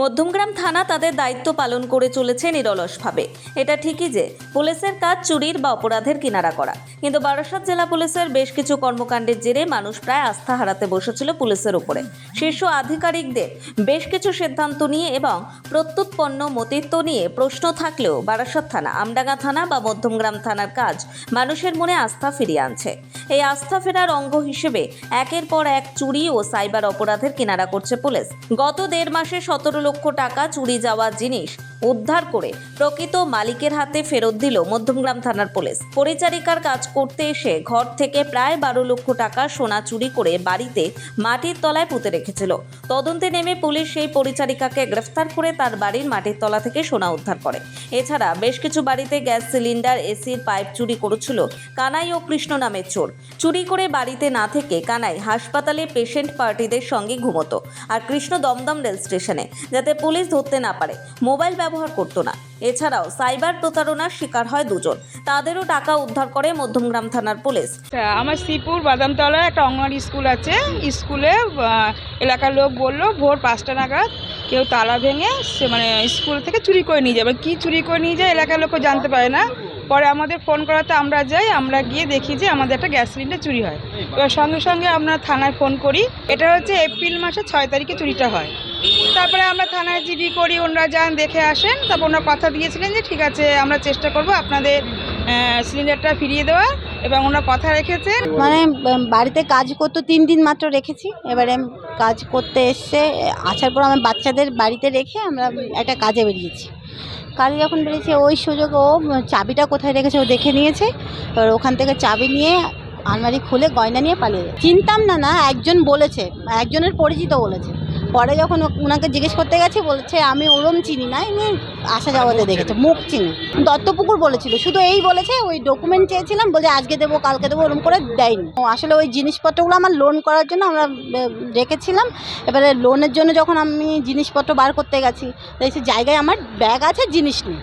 মধ্যমগ্রাম থানা তাদের দায়িত্ব পালন করে চলেছে নিরলসভাবে। এটা ঠিকই যে পুলিশের কাজ চুরির বা অপরাধের কিনারা করা। কিন্তু বারাসাত জেলা পুলিশের বেশ কিছু কর্মকাণ্ডের জেরে মানুষ প্রায় আস্থা হারাতে বসেছিল পুলিশের উপরে। শীর্ষ আধিকারিকদের বেশ কিছু সিদ্ধান্ত নিয়ে এবং প্রত্যুৎপন্ন মতিত্ব নিয়ে প্রশ্ন থাকলেও বারাসাত থানা, আমডাঙ্গা থানা বা মধ্যমগ্রাম থানার কাজ মানুষের মনে আস্থা ফিরিয়ে আনছে। এই আস্থা ফেরার অঙ্গ হিসেবে একের পর এক চুরি ও সাইবার অপরাধের কিনারা করছে পুলিশ। গত দেড় মাসে সতেরো লক্ষ টাকা চুরি যাওয়া জিনিস। উদ্ধার করে প্রকৃত মালিকের হাতে ফেরত দিল মধ্যমগ্রাম থানার পুলিশ। পরিচারিকার কাজ করতে এসে ঘর থেকে প্রায় বারো লক্ষ টাকা সোনা চুরি করে বাড়িতে মাটির তলায় পুঁতে রেখেছিল। তদন্তে নেমে পুলিশ সেই পরিচারিকাকে গ্রেফতার করে তার বাড়ির মাটির তলা থেকে সোনা উদ্ধার করে। এছাড়া বেশ কিছু বাড়িতে গ্যাস সিলিন্ডার, এসির পাইপ চুরি করেছিল কানাই ও কৃষ্ণ নামের চোর। চুরি করে বাড়িতে না থেকে কানাই হাসপাতালে পেশেন্ট পার্টিদের সঙ্গে ঘুমতো আর কৃষ্ণ দমদম রেল স্টেশনে, যাতে পুলিশ ধরতে না পারে। মোবাইল ব্যবহার করতো না। এছাড়াও সাইবার প্রতারণার শিকার হয় দুজন। তাদেরও টাকা উদ্ধার করে মধ্যমগ্রাম থানার পুলিশ। আমার শ্রীপুর বাদামতলায় একটা অঙ্গনওয়াড়ি স্কুল আছে। স্কুলে এলাকার লোক বলল, ভোর পাঁচটা নাগাদ কেউ তালা ভেঙে সে মানে স্কুল থেকে চুরি করে নিয়ে যাবে। কি চুরি করে নিয়ে যায় এলাকার লোকও জানতে পারে না। পরে আমাদের ফোন করাতে আমরা যাই, আমরা গিয়ে দেখি যে আমাদের একটা গ্যাস সিলিন্ডার চুরি হয়। এবার সঙ্গে সঙ্গে আমরা থানায় ফোন করি। এটা হচ্ছে এপ্রিল মাসের ছয় তারিখে চুরিটা হয়। তারপরে আমরা থানায় জিডি করি, ওনারা যান, দেখে আসেন। তারপর ওনারা কথা দিয়েছিলেন যে, ঠিক আছে, আমরা চেষ্টা করব আপনাদের সিলিন্ডারটা ফিরিয়ে দেওয়ার। এবং ওনারা কথা রেখেছেন। মানে বাড়িতে কাজ করতো তিন দিন মাত্র রেখেছি। এবারে কাজ করতে এসছে আসার পর আমার বাচ্চাদের বাড়িতে রেখে আমরা একটা কাজে বেরিয়েছি। কাজে যখন বেরিয়েছে, ওই সুযোগ ও চাবিটা কোথায় রেখেছে ও দেখে নিয়েছে। এবার ওখান থেকে চাবি নিয়ে আলমারি খুলে গয়না নিয়ে পালিয়ে চিনতাম না না, একজন বলেছে, একজনের পরিচিত বলেছে। পরে যখন ওনাকে জিজ্ঞেস করতে গেছে বলছে আমি ওরম চিনি না এমনি আসা যাওয়াতে দেখেছে মুখ চিনি। দত্তপুকুর বলেছিল শুধু এই বলেছে ওই ডকুমেন্ট চেয়েছিলাম বলে আজকে দেবো কালকে দেবো ওরম করে দেয়নি। ও আসলে ওই জিনিসপত্রগুলো আমার লোন করার জন্য আমরা রেখেছিলাম। এবারে লোনের জন্য যখন আমি জিনিসপত্র বার করতে গেছি দেখছি জায়গায় আমার ব্যাগ আছে জিনিস নেই।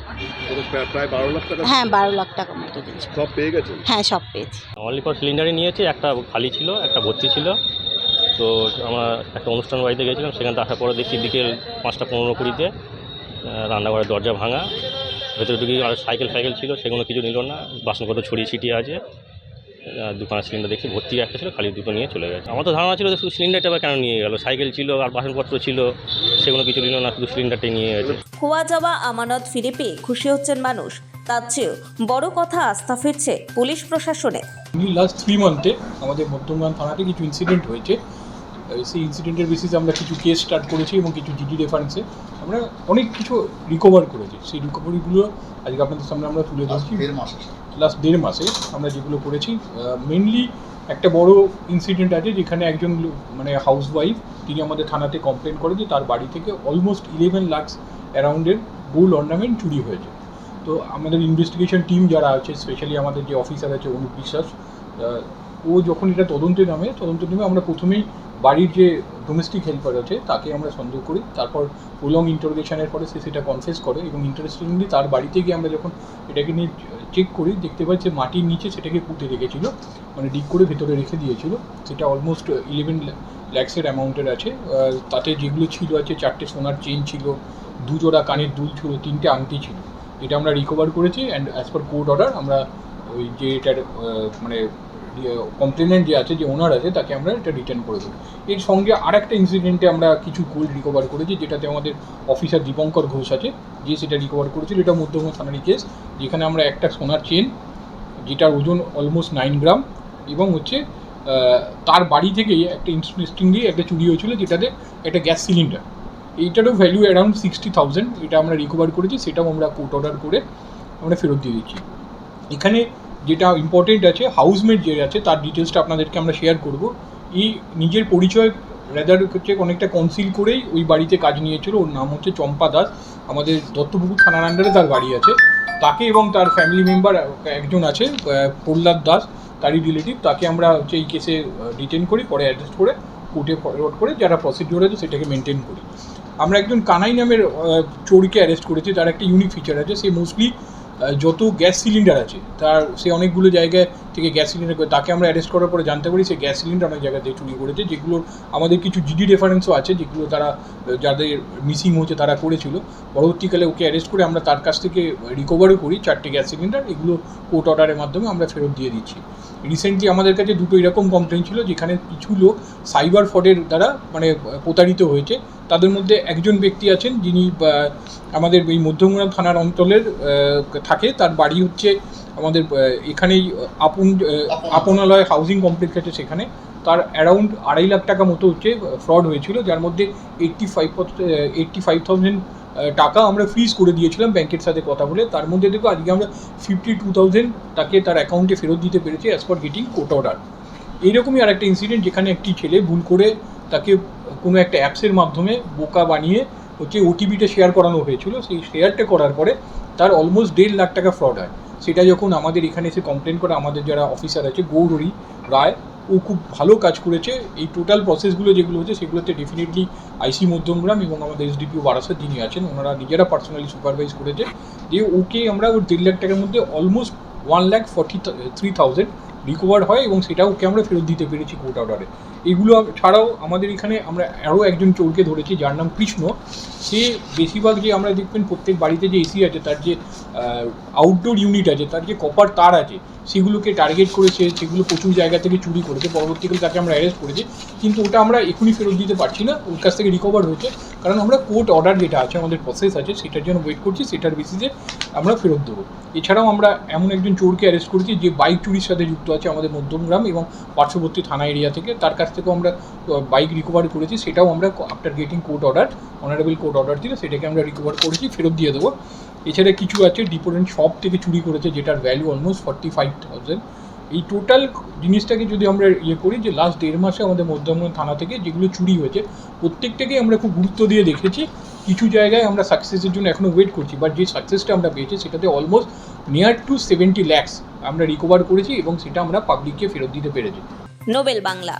হ্যাঁ বারো লাখ টাকা মতো জিনিস। সব পেয়ে গেছেন? হ্যাঁ সব পেয়েছি। অনলি ফর সিলিন্ডারই নিয়েছি একটা খালি ছিল একটা ভর্তি ছিল। তো আমরা একটা অনুষ্ঠান বাড়িতে গেছিলাম সেখান থেকে আসার পরে দেখি বিকেল পাঁচটা পনেরো কুড়িতে রান্নাঘরের দরজা ভাঙা। ভেতরে ঢুকে আর সাইকেল ফাইকেল ছিল সেগুলো কিছু নিল না বাসনপত্র ছড়িয়ে ছিটিয়ে আছে। দুখানা সিলিন্ডার দেখছি ভর্তি একটা ছিল খালি দুটো নিয়ে চলে গেছে। আমার তো ধারণা ছিল যে শুধু সিলিন্ডারটা কেন নিয়ে গেল সাইকেল ছিল আর বাসনপত্র ছিল সেগুলো কিছু নিল না শুধু সিলিন্ডারটাই নিয়ে গেছে। খোয়া যাওয়া আমানত ফিরে পেয়ে খুশি হচ্ছেন মানুষ। তার চেয়েও বড় কথা আস্থা ফিরছে পুলিশ প্রশাসনে। লাস্ট থ্রি মান্থে আমাদের মধ্যমগ্রাম থানাতে কিছু ইনসিডেন্ট হয়েছে। সেই ইনসিডেন্টের বেসিসে আমরা কিছু কেস স্টার্ট করেছি এবং কিছু জিডি রেফারেন্সে আমরা অনেক কিছু রিকভার করেছি। সেই রিকভারিগুলো আজকে আপনাদের সামনে আমরা তুলে ধরছি। দেড় মাসে লাস্ট দেড় মাসে আমরা যেগুলো করেছি মেনলি একটা বড় ইনসিডেন্ট আছে যেখানে একজন মানে হাউস ওয়াইফ তিনি আমাদের থানাতে কমপ্লেন করে যে তার বাড়ি থেকে অলমোস্ট ইলেভেন লাক্স অ্যারাউন্ডের গোল্ড অর্নামেন্ট চুরি হয়েছে। তো আমাদের ইনভেস্টিগেশন টিম যারা আছে স্পেশালি আমাদের যে অফিসার আছে অনুপ বিশ্বাস ও যখন এটা তদন্তে নামে, তদন্তে নেমে আমরা প্রথমেই বাড়ির যে ডোমেস্টিক হেল্পার আছে, তাকে আমরা সন্দেহ করি। তারপর প্রলং ইন্টারোগেশনের পরে সে সেটা কনফেস করে এবং ইন্টারেস্টিংলি তার বাড়িতে গিয়ে আমরা যখন এটাকে নিয়ে চেক করি, দেখতে পাই যে মাটির নিচে সেটাকে পুঁতে রেখেছিল মানে ডিগ করে ভেতরে রেখে দিয়েছিল। সেটা অলমোস্ট ইলেভেন ল্যাক্সের অ্যামাউন্টের আছে। তাতে যেগুলো ছিল আছে, চারটে সোনার চেন ছিল, দুজোড়া কানের দুল ছিল, তিনটে আংটি ছিল। এটা আমরা রিকভার করেছি and as per court order আমরা ওই যে এটার মানে কমপ্লেনেন্ট যে আছে, যে ওনার আছে, তাকে আমরা এটা রিটার্ন করে দেবো। এর সঙ্গে আর একটা ইনসিডেন্টে আমরা কিছু গোল্ড রিকভার করেছি, যেটাতে আমাদের অফিসার দীপঙ্কর ঘোষ আছে, যে সেটা রিকভার করেছিল। এটা মধ্যম থানারই কেস যেখানে আমরা একটা সোনার চেন যেটার ওজন অলমোস্ট নাইন গ্রাম এবং হচ্ছে তার বাড়ি থেকেই একটা ইন্টারেস্টিংলি একটা চুরি হয়েছিল, যেটাতে একটা গ্যাস সিলিন্ডার এইটারও ভ্যালু অ্যারাউন্ড সিক্সটি থাউজেন্ড এটা আমরা রিকভার করেছি, সেটাও আমরা কোর্ট অর্ডার করে আমরা ফেরত দিয়ে দিচ্ছি। এখানে যেটা ইম্পর্টেন্ট আছে হাউসমেট যে আছে, তার ডিটেলসটা আপনাদেরকে আমরা শেয়ার করব। এই নিজের পরিচয় রেদার হচ্ছে অনেকটা কনসিল করেই ওই বাড়িতে কাজ নিয়েছিল। ওর নাম হচ্ছে চম্পা দাস। আমাদের দত্তপুকুর থানার আন্ডারে তার বাড়ি আছে। তাকে এবং তার ফ্যামিলি মেম্বার একজন আছে প্রহ্লাদ দাস, তারই রিলেটিভ তাকে আমরা হচ্ছে এই কেসে ডিটেন করি, পরে অ্যারেস্ট করে কোর্টে ফরওয়ার্ড করে যারা প্রসিডিওর আছে সেটাকে মেনটেন করি। আমরা একজন কানাই নামের চোরকে অ্যারেস্ট করেছি। তার একটা ইউনিক ফিচার আছে। সে মোস্টলি যত গ্যাস সিলিন্ডার আছে তার সে অনেকগুলো জায়গায় থেকে গ্যাস সিলিন্ডার করে তাকে আমরা অ্যারেস্ট করার পরে জানতে পারি, সে গ্যাস সিলিন্ডার অনেক জায়গা চুরি করেছে, যেগুলো আমাদের কিছু জিডি রেফারেন্সও আছে, যেগুলো তারা যাদের মিসিং হয়েছে তারা করেছিল। পরবর্তীকালে ওকে অ্যারেস্ট করে আমরা তার কাছ থেকে রিকভারও করি চারটে গ্যাস সিলিন্ডার, এগুলো কোর্ট অর্ডারের মাধ্যমে আমরা ফেরত দিয়ে দিচ্ছি। রিসেন্টলি আমাদের কাছে দুটো এরকম কমপ্লেন ছিল, যেখানে কিছু লোক সাইবার ফ্রডের দ্বারা মানে প্রতারিত হয়েছে। তাদের মধ্যে একজন ব্যক্তি আছেন, যিনি আমাদের এই মধ্যমগ্রাম থানার অঞ্চলের থাকে, তার বাড়ি হচ্ছে আমাদের এখানেই আপন আপনালয় হাউজিং কমপ্লেক্স আছে সেখানে। তার অ্যারাউন্ড আড়াই লাখ টাকা মতো হচ্ছে ফ্রড হয়েছিল যার মধ্যে eighty five eighty five thousand টাকা আমরা ফ্রিজ করে দিয়েছিলাম ব্যাংকের সাথে কথা বলে। তার মধ্যে দেখো আজকে আমরা ফিফটি টু থাউজেন্ড তাকে তার অ্যাকাউন্টে ফেরত দিতে পেরেছি as per getting court order এইরকমই আর একটা ইনসিডেন্ট যেখানে একটি ছেলে ভুল করে তাকে কোনো একটা অ্যাপসের মাধ্যমে বোকা বানিয়ে হচ্ছে ওটিপিটা শেয়ার করানো হয়েছিল। সেই শেয়ারটা করার পরে তার অলমোস্ট দেড় লাখ টাকা ফ্রড হয়। সেটা যখন আমাদের এখানে এসে কমপ্লেন করে আমাদের যারা অফিসার আছে গৌরী রায়, ও খুব ভালো কাজ করেছে। এই টোটাল প্রসেসগুলো যেগুলো হচ্ছে, সেগুলোতে ডেফিনেটলি আইসি মধ্যমগ্রাম এবং আমাদের এসডিপিও বারাসাত যিনি আছেন, ওনারা নিজেরা পার্সোনালি সুপারভাইজ করেছে। যে ওকে আমরা ওর দেড় লাখ টাকার মধ্যে almost one lakh forty three thousand recover হয় এবং সেটা ওকে আমরা ফেরত দিতে পেরেছি কোর্ট অর্ডারে এগুলো ছাড়াও আমাদের এখানে আমরা আরও একজন চোরকে ধরেছি, যার নাম কৃষ্ণ। সে বেশিরভাগ যে আমরা দেখবেন প্রত্যেক বাড়িতে যে এসি আছে, তার যে আউটডোর ইউনিট আছে, তার যে কপার তার আছে, সেগুলোকে টার্গেট করেছে সেগুলো প্রচুর জায়গা থেকে চুরি করেছে। পরবর্তীকালে তাকে আমরা অ্যারেস্ট করেছি। কিন্তু ওটা আমরা এখনই ফেরত দিতে পারছি না। ওর কাছ থেকে রিকভার হয়েছে। কারণ আমরা কোর্ট অর্ডার যেটা আছে, আমাদের প্রসেস আছে, সেটার জন্য ওয়েট করছি, সেটার বেসিসে আমরা ফেরত দেবো। এছাড়াও আমরা এমন একজন চোরকে অ্যারেস্ট করেছি, যে বাইক চুরির সাথে যুক্ত আছে আমাদের মধ্যমগ্রাম এবং পার্শ্ববর্তী থানা এরিয়া থেকে। তার কাছ থেকেও আমরা বাইক রিকভার করেছি, সেটাও আমরা after getting court order honourable court order দিলে সেটাকে আমরা রিকভার করেছি, ফেরত দিয়ে দেবো। এছাড়া কিছু আছে ডিপোরেন্ট শপ থেকে চুরি করেছে, যেটার value almost forty five thousand এই টোটাল জিনিসটাকে যদি আমরা ইয়ে করি যে লাস্ট দেড় মাসে আমাদের মধ্যমগ্রাম থানা থেকে যেগুলো চুরি হয়েছে প্রত্যেকটাকেই আমরা খুব গুরুত্ব দিয়ে দেখেছি। কিছু জায়গায় আমরা সাকসেসের জন্য এখনও ওয়েট করছি বাট যে সাকসেসটা আমরা পেয়েছি সেটাতে almost near to seventy lakhs আমরা রিকভার করেছি এবং সেটা আমরা পাবলিককে ফেরত দিতে পেরেছি। নোবেল বাংলা।